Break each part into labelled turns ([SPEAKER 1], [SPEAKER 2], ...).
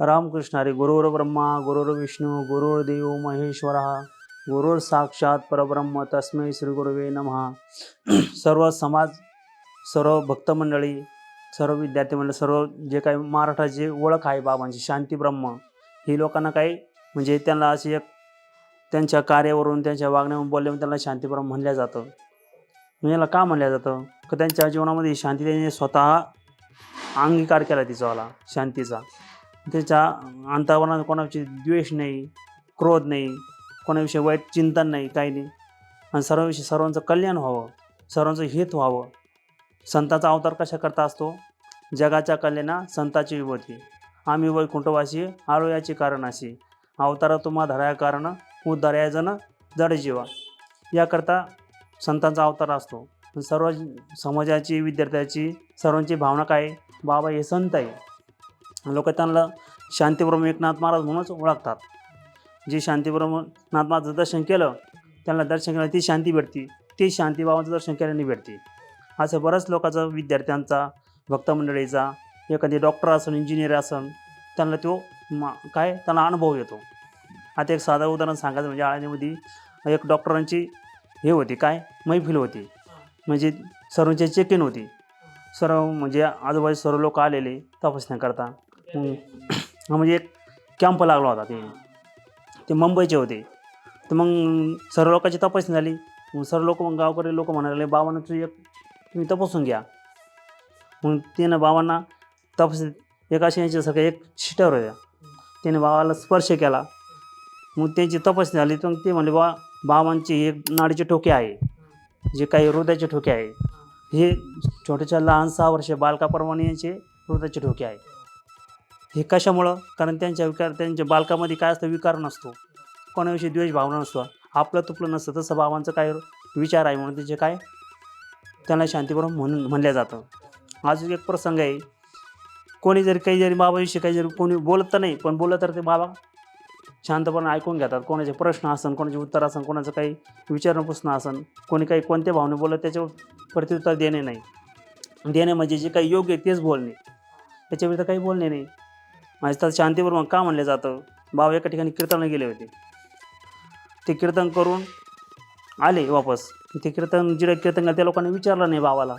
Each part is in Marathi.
[SPEAKER 1] रामकृष्ण हरी गुरुर ब्रह्मा गुरुर विष्णू गुरुर देव महेश्वरा गुरुर साक्षात परब्रह्म तस्मै श्री गुरुवे नमः. सर्व समाज सर्व भक्तमंडळी सर्व विद्यार्थी मंडळ सर्व जे काही महाराष्ट्राची ओळख आहे बाबांची शांती ब्रह्म ही लोकांना काही म्हणजे त्यांना अशी एक त्यांच्या कार्यावरून त्यांच्या वागण्यावरून बोलल्यावरून त्यांना शांतीब्रह्म म्हणलं जातं. म्हणजे याला का म्हणलं जातं? का त्यांच्या जीवनामध्ये शांती त्यांनी स्वतः अंगीकार केला तिचावाला शांतीचा. त्याच्या अंतावरणात कोणाविषयी द्वेष नाही क्रोध नाही कोणाविषयी वाईट चिंतन नाही काही नाही. आणि सर्वांविषयी सर्वांचं कल्याण व्हावं सर्वांचं हित व्हावं. संतांचा अवतार कशा करता असतो? जगाच्या कल्याणा संताची विभूती. आम्ही वैकुंठवासी आलो याची कारण अशी अवतार तुम्हा धराया कारण उद्धार्या जण जड जीवा. याकरता संतांचा अवतार असतो. सर्व समाजाची विद्यार्थ्याची सर्वांची भावना काय? बाबा हे संत आहे. लोक त्यांना शांतीब्रह्म एकनाथ महाराज म्हणूनच ओळखतात. जे शांतीब्रह्म नाथ महाराजचं दर्शन केलं त्यांना दर्शन केलं ती शांती भेटते. ती शांती बाबाचं दर्शन केल्याने भेटते. असं बऱ्याच लोकांचा विद्यार्थ्यांचा भक्तमंडळीचा एखादी डॉक्टर असन इंजिनियर असन त्यांना तो मा काय त्यांना अनुभव येतो. आता एक साधं उदाहरण सांगायचं म्हणजे आळंदीमध्ये एक डॉक्टरांची हे होती काय मैफिल होती. म्हणजे सर्वांची चेक इन होती. सर्व म्हणजे आजूबाजू सर्व लोक आलेले तपासण्याकरता हा म्हणजे एक कॅम्प लागला होता ते. ते मुंबईचे होते. तर मग सर्व लोकांची तपासणी झाली. मग सर्व लोक मग गावकडे लोक म्हणाले लागले बाबांना तू एक तुम्ही तपासून घ्या. मग त्यानं बाबांना तपास एका अशी एक शिटर होत्या. त्याने बाबाला स्पर्श केला. मग त्यांची तपासणी झाली. तर ते म्हणले बा बाबांची एक नाडीचे ठोके आहे. जे काही हृदयाचे ठोके आहे. हे छोट्याच्या लहान सहा वर्ष बालकाप्रमाणे यांचे हृदयाचे ठोके आहे. हे कशामुळं? कारण त्यांच्या विकार त्यांच्या बालकामध्ये काय असतं विकार नसतो. कोणाविषयी द्वेष भावना नसतो. आपलं तुपलं नसतं तसं बाबांचं काय विचार आहे म्हणून त्याचे काय? त्यांना शांतीपूर्वक म्हणून म्हणलं जातं. अजून एक प्रसंग आहे. कोणी जरी काही जरी बाबाविषयी काही जरी कोणी बोलत तर नाही पण बोललं तर ते बाबा शांतपणे ऐकून घेतात. कोणाचे प्रश्न असन कोणाचे उत्तर असन कोणाचं काही विचारणं प्रश्न असन कोणी काही कोणत्या भावने बोलत त्याच्यावर प्रत्युत्तर देणे नाही. देणे म्हणजे जे काही योग्य आहे तेच बोलणे. त्याच्याविरुद्ध काही बोलणे नाही. माझ्या तर शांतीपूर्वक का म्हणलं जातं? बाबा एका ठिकाणी कीर्तनाला गेले होते. ते कीर्तन करून आले वापस. ते कीर्तन जिडे कीर्तन त्या लोकांनी विचारलं नाही बाबाला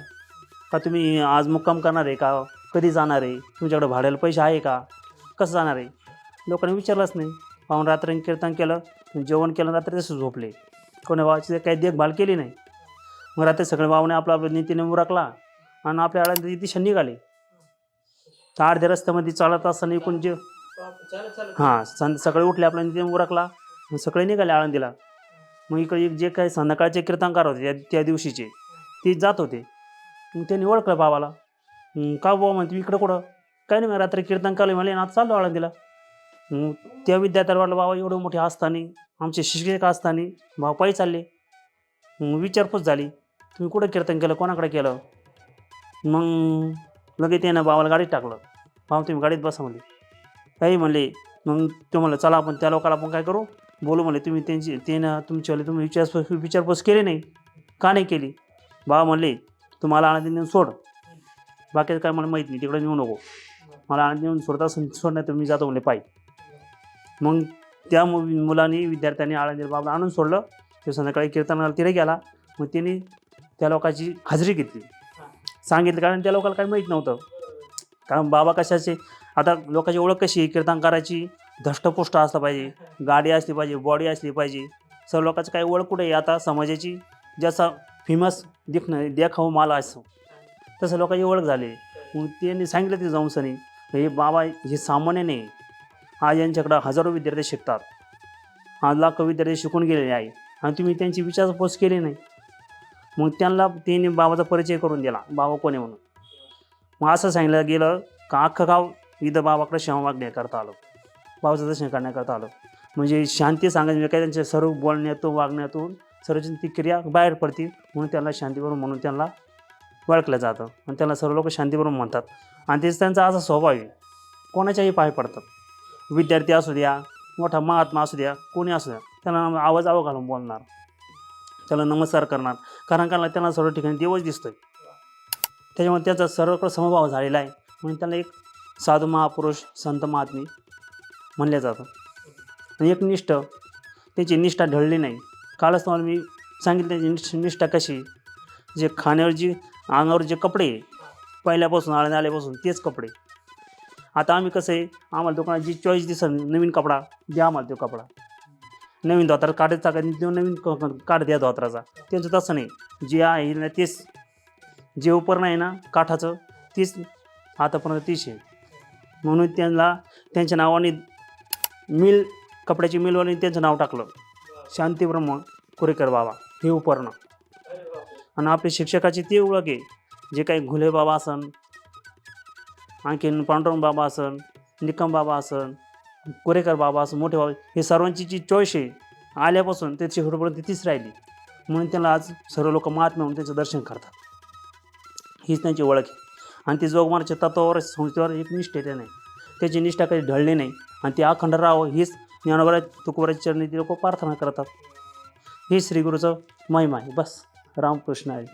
[SPEAKER 1] का तुम्ही आज मुक्काम करणार आहे का? कधी जाणार आहे? तुमच्याकडे भाड्याला पैसे आहे का? कसं जाणार आहे? लोकांनी विचारलंच नाही. पाहून रात्री कीर्तन केलं जेवण केलं रात्री तसं झोपले. कोणी बाबाची काही देखभाल केली नाही. मग रात्री सगळे बाबाने आपला आपल्या नीतीने उरकला आणि आपल्या आळ्यात दिशा निघाले. तर अर्ध्या रस्त्यामध्ये चालत असताना एकूण जे हां सं सकाळी उठले आपल्या नीतीने उरकला. मग सगळे निघाले आळंदीला. मग इकडे जे काही संध्याकाळचे कीर्तनकार होते त्या त्या दिवशीचे ते जात होते. मग त्यांनी ओळखलं बाबाला. का बाबा म्हणते इकडं कुठं? काय नाही मग रात्री कीर्तन केलं म्हणले आता चाललो आळंदीला. त्या विद्यार्थ्याला वाटलं बाबा एवढं मोठे असताना आमचे शिक्षक असताना भाऊ पायी चालले. विचारपूस झाली तुम्ही कुठं कीर्तन केलं? कोणाकडे केलं? मग लगेच त्यानं बाबाला गाडीत टाकलं. बाबा तुम्ही गाडीत बसा म्हणले. काही म्हणले मग ते म्हणलं चला आपण त्या लोकाला आपण काय करू? बोलू म्हणले तुम्ही त्यांची त्यानं तुमच्यावाले तुम्ही विचारपूस विचारपूस केली नाही का नाही केली? बाबा म्हणले तुम्हाला आनंदी नेऊन सोड. बाकीचं काय मला माहीत नाही तिकडे नेऊ नको. मला आनंदी नेऊन सोडता सोड नाही तर मी जातो म्हणले पाय. मग त्या मु मुलांनी विद्यार्थ्यांनी आळंदी बाबाला आणून सोडलं. ते संध्याकाळी कीर्तनाला तिथे गेला. मग त्यांनी त्या लोकांची हजेरी घेतली. सांगितलं कारण त्या लोकांना काही माहीत नव्हतं. कारण बाबा कशाचे आता लोकांची ओळख कशी आहे? कीर्तनकाराची धष्टपुष्ट असलं पाहिजे गाडी असली पाहिजे बॉडी असली पाहिजे. सर्व लोकांचं काही ओळख कुठे आहे? आता समाजाची जसा फेमस दिखणं देखाव मला असं. तसं लोकांची ओळख झाली मग त्यांनी सांगितलं ते जाऊन सनी हे बाबा हे सामान्य नाही. आज यांच्याकडं हजारो विद्यार्थी शिकतात. आज लाखो विद्यार्थी शिकून गेलेले आहे. आणि तुम्ही त्यांची विचारपूस केली नाही. मग त्यांना त्यांनी बाबाचा परिचय करून दिला. बाबा कोणी म्हणून. मग असं सांगितलं गेलं का अख्खं गाव इथं बाबाकडे क्षमा मागण्याकरता आलं. बाबाचं दर्शन करण्याकरता आलं. म्हणजे शांती सांगायची म्हणजे काय त्यांच्या सर्व बोलण्यातून वागण्यातून सर्वजण ती क्रिया बाहेर पडतील म्हणून त्यांना शांतीवरून म्हणून त्यांना ओळखलं जातं. आणि त्यांना सर्व लोक शांतीवरून म्हणतात. आणि तेच त्यांचा असा स्वभाव आहे. कोणाच्याही पाय पडतात. विद्यार्थी असू द्या मोठा महात्मा असू द्या कोणी असू द्या त्यांना आवाज आवा घालून बोलणार. त्याला नमस्कार करणार. कारण का त्यांना सर्व ठिकाणी देवच दिसतोय. त्याच्यामुळे त्याचा सर्वत्र समभाव झालेला आहे. म्हणून त्याला एक साधू महापुरुष संत महात्मे म्हणल्या जातं आणि एक निष्ठ त्याची निष्ठा ढळली नाही. कालच तुम्हाला मी सांगितलं निष्ठ निष्ठा कशी जे खाण्यावर जी अंगावर जे कपडे पहिल्यापासून आळ्या आल्यापासून तेच कपडे आता आम्ही कसं आहे आम्हाला दुकानात जी चॉईस दिसेल नवीन कपडा द्या आम्हाला तो कपडा. नवीन धोत्राला काढायचा का तो नवीन क- काढ द्या धोत्राचा त्यांचं तसं नाही. जे आहे ना तेच जे उपकरण आहे ना काठाचं तीच आतापर्यंत तीच आहे. म्हणून त्यांना त्यांच्या नावाने मिल कपड्याची मिलवाने त्यांचं नाव टाकलं. शांतीब्रह्म कुरेकर बाबा हे उपकरणं. आणि आपले शिक्षकाची ती ओळख आहे. जे काही घुले बाबा असन आणखीन पांडुरंग बाबा असन निकम बाबा असन कुरेकर बाबा असं मोठे बाबा हे सर्वांची जी चॉईस आहे आल्यापासून ते शेवटपर्यंत तीच राहिली. म्हणून त्यांना आज सर्व लोक महात्मा म्हणून त्यांचं दर्शन करतात. हीच त्यांची ओळख आहे. आणि ते जोगमानाच्या तत्वावर संस्थेवर एक निष्ठा आहे. नाही त्याची निष्ठा कधी ढळली नाही. आणि ते अखंड राहावं हीच ज्ञानोबरा तुकोबराच्या चरणी ते लोक प्रार्थना करतात. हे श्रीगुरूचं महिमा आहे. बस. रामकृष्ण आहे